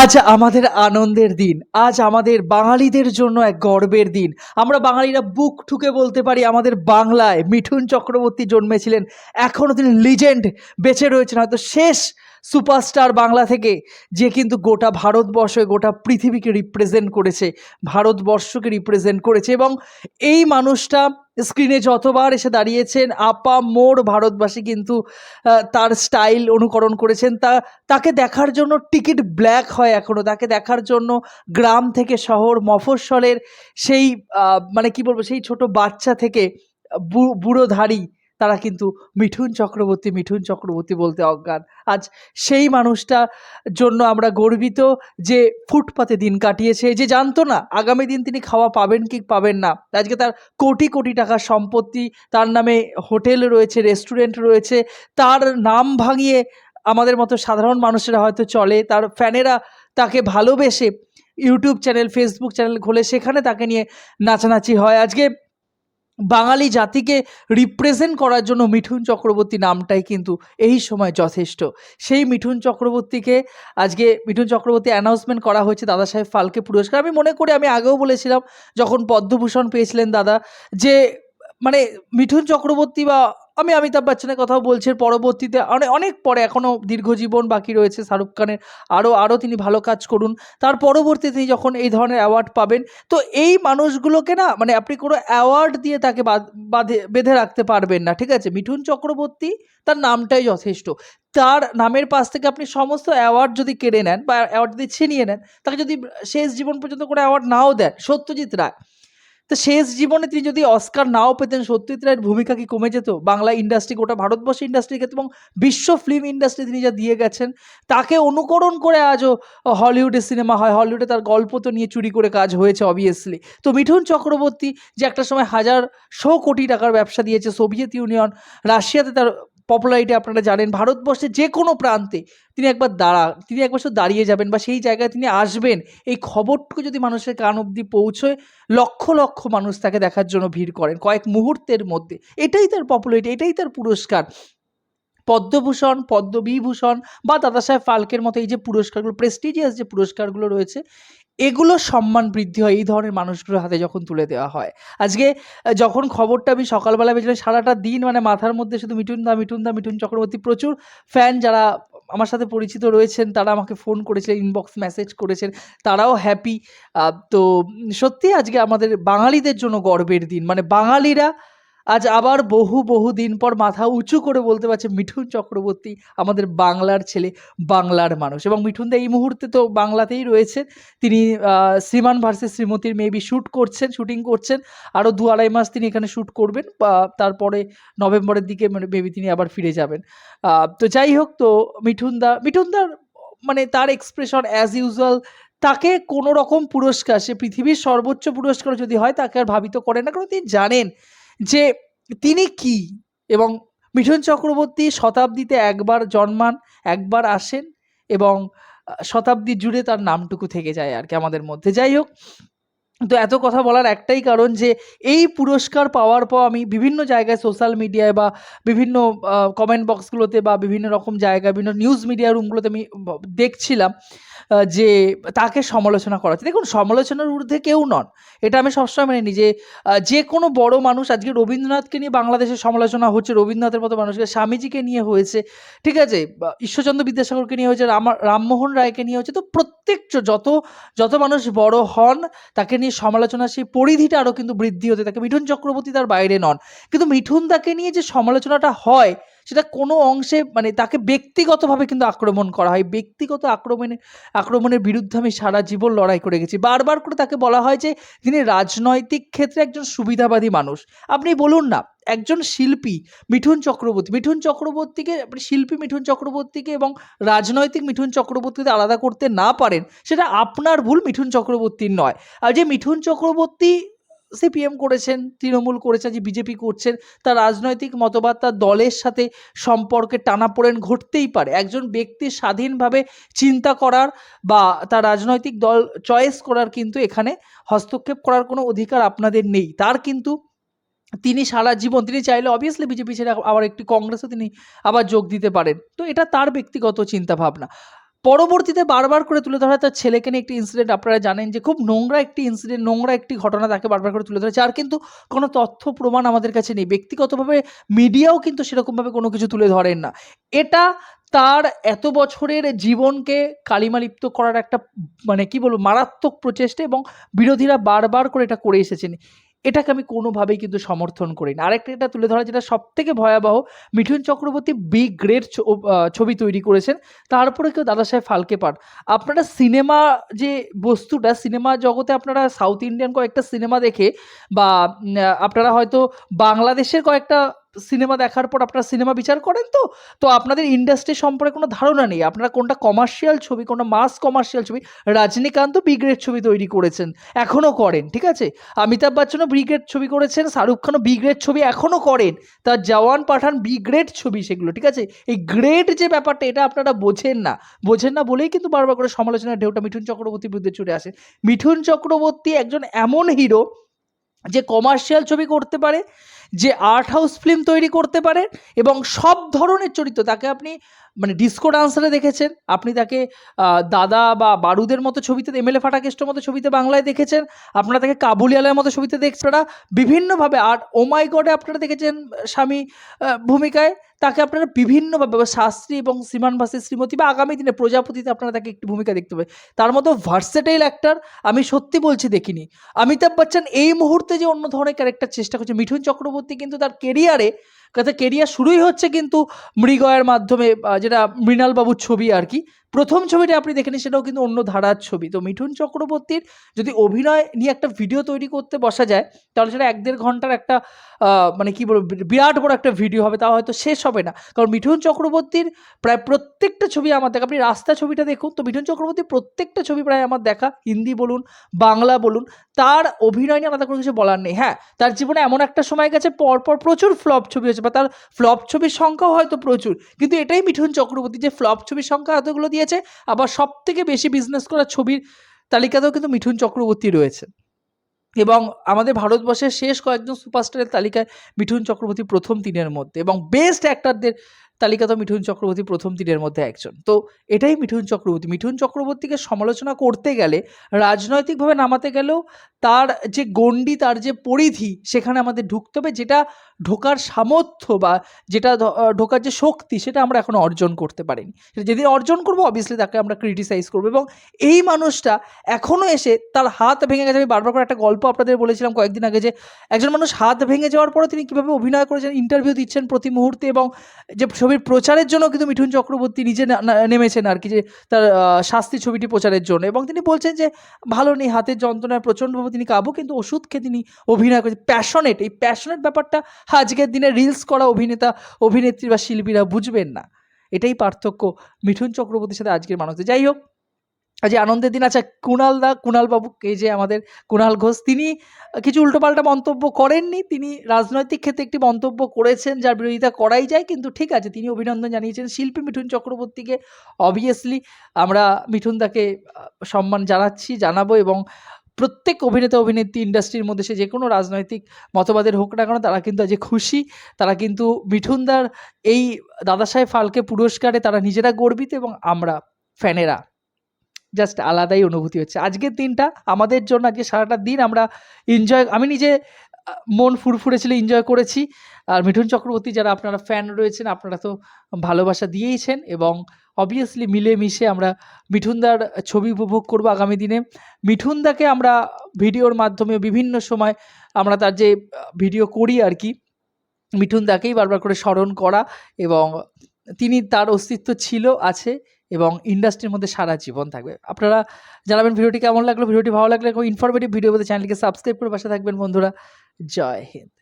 আজ আমাদের আনন্দের দিন। আজ আমাদের বাঙালিদের জন্য এক গর্বের দিন। আমরা বাঙালিরা বুক ঠুকে বলতে পারি আমাদের বাংলায় মিঠুন চক্রবর্তী জন্মেছিলেন। এখনও তিনি লিজেন্ড বেঁচে রয়েছেন। হয়তো শেষ সুপারস্টার বাংলা থেকে, যে কিন্তু গোটা ভারতবর্ষ, গোটা পৃথিবীকে রিপ্রেজেন্ট করেছে, ভারতবর্ষকে রিপ্রেজেন্ট করেছে এবং এই মানুষটা স্ক্রিনে যতবার এসে দাঁড়িয়েছেন, আপা মোর ভারতবাসী কিন্তু তার স্টাইল অনুকরণ করেছেন। তা, তাকে দেখার জন্য টিকিট ব্ল্যাক হয় এখনও তাকে দেখার জন্য গ্রাম থেকে শহর, মফস্বলের সেই মানে কি বলব, সেই ছোট বাচ্চা থেকে বুড়োধারী তারা কিন্তু মিঠুন চক্রবর্তী মিঠুন চক্রবর্তী বলতে অজ্ঞান। আজ সেই মানুষটা জন্য আমরা গর্বিত যে ফুটপাতে দিন কাটিয়েছে, যে জানতো না আগামী দিন তিনি খাওয়া পাবেন কি পাবেন না। আজকে তার কোটি কোটি টাকার সম্পত্তি, তার নামে হোটেল রয়েছে, রেস্টুরেন্ট রয়েছে, তার নাম ভাঙিয়ে আমাদের মতো সাধারণ মানুষেরা হয়তো চলে, তার ফ্যানেরা তাকে ভালোবেসে ইউটিউব চ্যানেল, ফেসবুক চ্যানেল খোলে, সেখানে তাকে নিয়ে নাচানাচি হয়। আজকে বাঙালি জাতিকে রিপ্রেজেন্ট করার জন্য মিঠুন চক্রবর্তী নামটাই কিন্তু এই সময় যথেষ্ট। সেই মিঠুন চক্রবর্তীকে আজকে মিঠুন চক্রবর্তী অ্যানাউন্সমেন্ট করা হয়েছে দাদা সাহেব ফালকে পুরস্কার। আমি মনে করি, আমি আগেও বলেছিলাম, যখন পদ্মভূষণ পেয়েছিলেন দাদা, যে মানে মিঠুন চক্রবর্তী বা আমি অমিতাভ বচ্চনের কথাও বলছি পরবর্তীতে অনেক অনেক পরে এখনও দীর্ঘজীবন বাকি রয়েছে শাহরুখ খানের, আরও আরও তিনি ভালো কাজ করুন। তার পরবর্তীতে তিনি যখন এই ধরনের অ্যাওয়ার্ড পাবেন, তো এই মানুষগুলোকে না মানে আপনি কোনো অ্যাওয়ার্ড দিয়ে তাকে বাঁধে, বেঁধে রাখতে পারবেন না, ঠিক আছে? মিঠুন চক্রবর্তী, তার নামটাই যথেষ্ট। তার নামের পাশ থেকে আপনি সমস্ত অ্যাওয়ার্ড যদি কেড়ে নেন বা অ্যাওয়ার্ড যদি ছিনিয়ে নেন, তাকে যদি শেষ জীবন পর্যন্ত কোনো অ্যাওয়ার্ড নাও দেন, সত্যজিৎ রায় তো শেষ জীবনে তিনি যদি অস্কার নাও পেতেন, সত্যজিৎ রায়ের ভূমিকা কি কমে যেত? বাংলা ইন্ডাস্ট্রি গোটা ভারতবর্ষ ইন্ডাস্ট্রির ক্ষেত্রে এবং বিশ্ব ফিল্ম ইন্ডাস্ট্রি তিনি যা দিয়ে গেছেন, তাকে অনুকরণ করে আজও হলিউডে সিনেমা হয়। হলিউডে তার গল্প তো নিয়ে চুরি করে কাজ হয়েছে অবভিয়াসলি তো মিঠুন চক্রবর্তী যে একটা সময় হাজার শো কোটি টাকার ব্যবসা দিয়েছে সোভিয়েত ইউনিয়ন রাশিয়াতে তার পপুলারিটি আপনারা জানেন, ভারতবর্ষের যে কোনো প্রান্তে তিনি একবার দাঁড়া, তিনি একবার শুধু দাঁড়িয়ে যাবেন বা সেই জায়গায় তিনি আসবেন, এই খবরটুকু যদি মানুষের কান অবধি পৌঁছয়, লক্ষ লক্ষ মানুষ তাকে দেখার জন্য ভিড় করেন কয়েক মুহূর্তের মধ্যে। এটাই তার পপুলারিটি এটাই তার পুরস্কার। পদ্মভূষণ, পদ্মবিভূষণ বা দাদা সাহেব ফালকের মতো এই যে পুরস্কারগুলো প্রেস্টিজিয়াস যে পুরস্কারগুলো রয়েছে, এগুলো সম্মান বৃদ্ধি হয়, এই ধরনের মানুষগুলোর হাতে যখন তুলে দেওয়া হয়। আজকে যখন খবরটা আমি সকালবেলা বেজে সারাটা দিন মানে মাথার মধ্যে শুধু মিঠুন দা মিঠুন দা মিঠুন চক্রবর্তী প্রচুর ফ্যান যারা আমার সাথে পরিচিত রয়েছেন, তারা আমাকে ফোন করেছিলেন ইনবক্স মেসেজ করেছেন, তারাও হ্যাপি তো সত্যি আজকে আমাদের বাঙালিদের জন্য গর্বের দিন। মানে বাঙালিরা আজ আবার বহু বহু দিন পর মাথা উঁচু করে বলতে পারছে মিঠুন চক্রবর্তী, আমাদের বাংলার ছেলে, বাংলার মানুষ। এবং মিঠুন দা এই মুহূর্তে তো বাংলাতেই রয়েছে তিনি শ্রীমান ভার্সেস শ্রীমতীর মেবি শ্যুট করছেন, শুটিং করছেন। আরও দু আড়াই মাস তিনি এখানে শ্যুট করবেন, বা তারপরে নভেম্বরের দিকে মেবি তিনি আবার ফিরে যাবেন। তো যাই হোক তো মিঠুন দা, মিঠুন দার মানে তার এক্সপ্রেশন অ্যাজ ইউজুয়াল তাকে কোনো রকম পুরস্কার, সে পৃথিবীর সর্বোচ্চ পুরস্কার যদি হয় তাকে আর ভাবিত করে না। কারণ তিনি জানেন যে তিনি কি? এবং মিঠুন চক্রবর্তী শতাব্দীতে একবার জন্মান, একবার আসেন এবং শতাব্দী জুড়ে তার নামটুকু থেকে যায় আর কি আমাদের মধ্যে। যাই হোক তো এত কথা বলার একটাই কারণ যে এই পুরস্কার পাওয়ার পর আমি বিভিন্ন জায়গায় সোশ্যাল মিডিয়ায় বা বিভিন্ন কমেন্ট বক্সগুলোতে বা বিভিন্ন রকম জায়গায়, বিভিন্ন নিউজ মিডিয়া রুমগুলোতে আমি দেখছিলাম যে তাকে সমালোচনা করা হচ্ছে। দেখুন, সমালোচনার ঊর্ধ্বে কেউ নন। এটা আমি সবসময় মেনে নিই যে যে কোনো বড় মানুষ আজকে রবীন্দ্রনাথকে নিয়ে বাংলাদেশের সমালোচনা হচ্ছে, রবীন্দ্রনাথের মতো মানুষকে, স্বামীজিকে নিয়ে হয়েছে, ঠিক আছে? ঈশ্বরচন্দ্র বিদ্যাসাগরকে নিয়ে হয়েছে, রামা, রামমোহন রায়কে নিয়ে হয়েছে তো প্রত্যেক যত যত মানুষ বড় হন, তাকে নিয়ে সমালোচনা, সেই পরিধিটা আরও কিন্তু বৃদ্ধি হতে থাকে। মিঠুন চক্রবর্তী তার বাইরে নন। কিন্তু মিঠুন দাকে নিয়ে যে সমালোচনাটা হয় সেটা কোনো অংশে মানে তাকে ব্যক্তিগতভাবে কিন্তু আক্রমণ করা হয়। ব্যক্তিগত আক্রমণে, আক্রমণের বিরুদ্ধে আমি সারা জীবন লড়াই করে গেছি। বারবার করে তাকে বলা হয় যে তিনি রাজনৈতিক ক্ষেত্রে একজন সুবিধাবাদী মানুষ। আপনি বলুন না, একজন শিল্পী মিঠুন চক্রবর্তী, মিঠুন চক্রবর্তীকে, আপনি শিল্পী মিঠুন চক্রবর্তীকে এবং রাজনৈতিক মিঠুন চক্রবর্তীকে আলাদা করতে না পারেন, সেটা আপনার ভুল, মিঠুন চক্রবর্তীর নয়। আর যে মিঠুন চক্রবর্তী সিপিএম করেছেন, তৃণমূল করেছেন, যে বিজেপি করছেন, তার রাজনৈতিক মতবাদ, তার দলের সাথে সম্পর্কে টানাপোড়েন ঘটতেই পারে। একজন ব্যক্তি স্বাধীনভাবে চিন্তা করার বা তার রাজনৈতিক দল চয়েস করার কিন্তু এখানে হস্তক্ষেপ করার কোনো অধিকার আপনাদের নেই। তার কিন্তু তিনি সারা জীবন, তিনি চাইলে অবভিয়াসলি বিজেপি ছেড়ে আবার একটি কংগ্রেসে তিনি আবার যোগ দিতে পারেন। তো এটা তার ব্যক্তিগত চিন্তা ভাবনা পরবর্তীতে বারবার করে তুলে ধরা তার ছেলেকে নিয়ে একটি ইনসিডেন্ট আপনারা জানেন যে খুব নোংরা একটি ইনসিডেন্ট নোংরা একটি ঘটনা তাকে বারবার করে তুলে ধরেছে আর কিন্তু কোনো তথ্য প্রমাণ আমাদের কাছে নেই। ব্যক্তিগতভাবে মিডিয়াও কিন্তু সেরকমভাবে কোনো কিছু তুলে ধরেন না। এটা তার এত বছরের জীবনকে কালিমালিপ্ত করার একটা মানে কি বলব, মারাত্মক প্রচেষ্টা এবং বিরোধীরা বারবার করে এটা করে এসেছেন। এটাকে আমি কোনোভাবেই কিন্তু সমর্থন করি না। আরেকটা এটা তুলে ধরা যেটা সব থেকে ভয়াবহ, মিঠুন চক্রবর্তী বি গ্রেড ছবি তৈরি করেছেন। তারপরে কেউ দাদা সাহেব ফালকে পান। আপনারা সিনেমা যে বস্তুটা, সিনেমা জগতে আপনারা সাউথ ইন্ডিয়ান কয়েকটা সিনেমা দেখে বা আপনারা হয়তো বাংলাদেশের কয়েকটা সিনেমা দেখার পর আপনারা সিনেমা বিচার করেন তো? তো আপনাদের ইন্ডাস্ট্রি সম্পর্কে কোনো ধারণা নেই। আপনারা কোনটা কমার্শিয়াল ছবি, কোনটা মাস কমার্শিয়াল ছবি? রজনীকান্ত বিগ্রেড ছবি তৈরি করেছেন এখনও করেন, ঠিক আছে? অমিতাভ বচ্চনও বিগ্রেড ছবি করেছেন, শাহরুখ খানও বিগ্রেড ছবি এখনও করেন তার জওয়ান পাঠান বিগ্রেড ছবি সেগুলো, ঠিক আছে? এই গ্রেড যে ব্যাপারটা, এটা আপনারা বোঝেন না। বোঝেন না বলেই কিন্তু বারবার করে সমালোচনার ঢেউটা মিঠুন চক্রবর্তীর বিরুদ্ধে চলে আসে। মিঠুন চক্রবর্তী একজন এমন হিরো যে কমার্শিয়াল ছবি করতে পারে যে আর্ট হাউস ফিল্ম তৈরি করতে পারে এবং সব ধরনের চরিত্র, তাকে আপনি মানে ডিসকো ডান্সারে দেখেছেন, আপনি তাকে দাদা বা বারুদের মতো ছবিতে, এম এল এ ফাটাকেস্টের মতো ছবিতে বাংলায় দেখেছেন, আপনারা তাকে কাবুলিয়ালার মতো ছবিতে দেখছেন বিভিন্নভাবে, আর ওমাই গডে আপনারা দেখেছেন, স্বামী ভূমিকায় তাকে আপনারা বিভিন্নভাবে শাস্ত্রী এবং শ্রীমান ভাসের শ্রীমতী বা আগামী দিনে প্রজাপতিতে আপনারা তাকে একটি ভূমিকা দেখতে পাবেন। তার মতো ভার্সেটাইল অ্যাক্টার আমি সত্যি বলছি দেখিনি। অমিতাভ বচ্চন এই মুহূর্তে যে অন্য ধরনের ক্যারেক্টার চেষ্টা করছে, মিঠুন চক্রবর্তী কিন্তু তার কেরিয়ারে তার কেরিয়ার শুরুই হচ্ছে কিন্তু মৃগয়ের মাধ্যমে যেটা মৃণালবাবুর ছবি আর কি। প্রথম ছবিটা আপনি দেখেন সেটাও কিন্তু অন্য ধারার ছবি। তো মিঠুন চক্রবর্তীর যদি অভিনয় নিয়ে একটা ভিডিও তৈরি করতে বসা যায়, তাহলে সেটা এক দেড় ঘণ্টার একটা মানে কি বলব বিরাট বড় একটা ভিডিও হবে তাও হয়তো শেষ হবে না। কারণ মিঠুন চক্রবর্তীর প্রায় প্রত্যেকটা ছবি আমার দেখা, আপনি রাস্তা ছবিটা দেখুন, তো মিঠুন চক্রবর্তীর প্রত্যেকটা ছবি প্রায় আমার দেখা, হিন্দি বলুন, বাংলা বলুন, তার অভিনয় নিয়ে আলাদা কোনো কিছু বলার নেই। হ্যাঁ তার জীবনে এমন একটা সময় গেছে, পরপর প্রচুর ফ্লপ ছবি হয়েছে বা তার ফ্লপ ছবির সংখ্যাও হয়তো প্রচুর। কিন্তু এটাই মিঠুন চক্রবর্তী যে ফ্লপ ছবির সংখ্যা এতগুলো দিয়েছে, আবার সব থেকে বেশি বিজনেস করা ছবির তালিকাতেও কিন্তু মিঠুন চক্রবর্তী রয়েছে। এবং আমাদের ভারতবর্ষের শেষ কয়েকজন সুপারস্টারের তালিকায় মিঠুন চক্রবর্তী প্রথম তিনের মধ্যে এবং বেস্ট অ্যাক্টরদের তালিকাতেও মিঠুন চক্রবর্তী প্রথম তিনের মধ্যে একজন। তো এটাই মিঠুন চক্রবর্তী। মিঠুন চক্রবর্তীকে সমালোচনা করতে গেলে, রাজনৈতিকভাবে নামাতে গেলেও তার যে গণ্ডি, তার যে পরিধি, সেখানে আমাদের ঢুকতে হবে, যেটা ঢোকার সামর্থ্য বা যেটা ঢোকার যে শক্তি, সেটা আমরা এখনও অর্জন করতে পারিনি। সেটা যেদিন অর্জন করব অবভিয়াসলি তাকে আমরা ক্রিটিসাইজ করব এবং এই মানুষটা এখনও এসে তার হাত ভেঙে গেছে। আমি বারবার করে একটা গল্প আপনাদের বলেছিলাম কয়েকদিন আগে যে, একজন মানুষ হাত ভেঙে যাওয়ার পরে তিনি কীভাবে অভিনয় করেছেন ইন্টারভিউ দিচ্ছেন প্রতি মুহূর্তে এবং যে ছবির প্রচারের জন্য কিন্তু মিঠুন চক্রবর্তী নিজে নেমেছেন আর কি, যে তার শাস্তি ছবিটি প্রচারের জন্য। এবং তিনি বলছেন যে, ভালো নেই, হাতের যন্ত্রণায় প্রচণ্ডভাবে তিনি কাবু, কিন্তু ওষুধ খেয়ে তিনি অভিনয় করেছেন। প্যাশনেট এই প্যাশনেট ব্যাপারটা আজকের দিনে রিলস করা অভিনেতা, অভিনেত্রী বা শিল্পীরা বুঝবেন না। এটাই পার্থক্য মিঠুন চক্রবর্তীর সাথে আজকের মানুষদের। যাই হোক আজ আনন্দের দিন আচ্ছা কুণাল দা, কুণাল বাবু, এই যে আমাদের কুণাল ঘোষ, তিনি কিছু উল্টোপাল্টা মন্তব্য করেননি। তিনি রাজনৈতিক ক্ষেত্রে একটি মন্তব্য করেছেন, যার বিরোধিতা করাই যায়, কিন্তু ঠিক আছে, তিনি অভিনন্দন জানিয়েছেন। শিল্পী মিঠুন চক্রবর্তীকে অবভিয়াসলি আমরা মিঠুন দাকে সম্মান জানাচ্ছি, জানাব এবং প্রত্যেক অভিনেতা, অভিনেত্রী ইন্ডাস্ট্রির মধ্যে সে যে কোনো রাজনৈতিক মতবাদের হোক না কেন, তারা কিন্তু আজ খুশি, তারা কিন্তু মিঠুনদার এই দাদাসাহেব ফালকে পুরস্কারে তারা নিজেরা গর্বিত এবং আমরা ফ্যানেরা। জাস্ট আলাদাই অনুভূতি হচ্ছে। আজকের দিনটা আমাদের জন্য, আজকে সারাটা দিন আমরা এনজয় আমি নিজে মন ফুরফুরে ছিল এনজয় করেছি। আর মিঠুন চক্রবর্তী যারা আপনারা ফ্যান রয়েছেন, আপনারা তো ভালোবাসা দিয়েইছেন এবং অবভিয়াসলি মিলেমিশে আমরা মিঠুনদার ছবি উপভোগ করব আগামী দিনে। মিঠুনদাকে আমরা ভিডিওর মাধ্যমে বিভিন্ন সময় আমরা তার যে ভিডিও করি আর কি, মিঠুনদাকেই বারবার করে স্মরণ করা এবং তিনি তার অস্তিত্ব ছিল, আছে। এবং ইন্ডাস্ট্রির মধ্যে সারা জীবন থাকবে। আপনারা জানাবেন ভিডিওটি কেমন লাগল, ভিডিওটি ভালো লাগলে ইনফরমেটিভ ভিডিও বলতে চ্যানেলকে সাবস্ক্রাইব করে পাশে থাকবেন বন্ধুরা। জয় হিন্দ।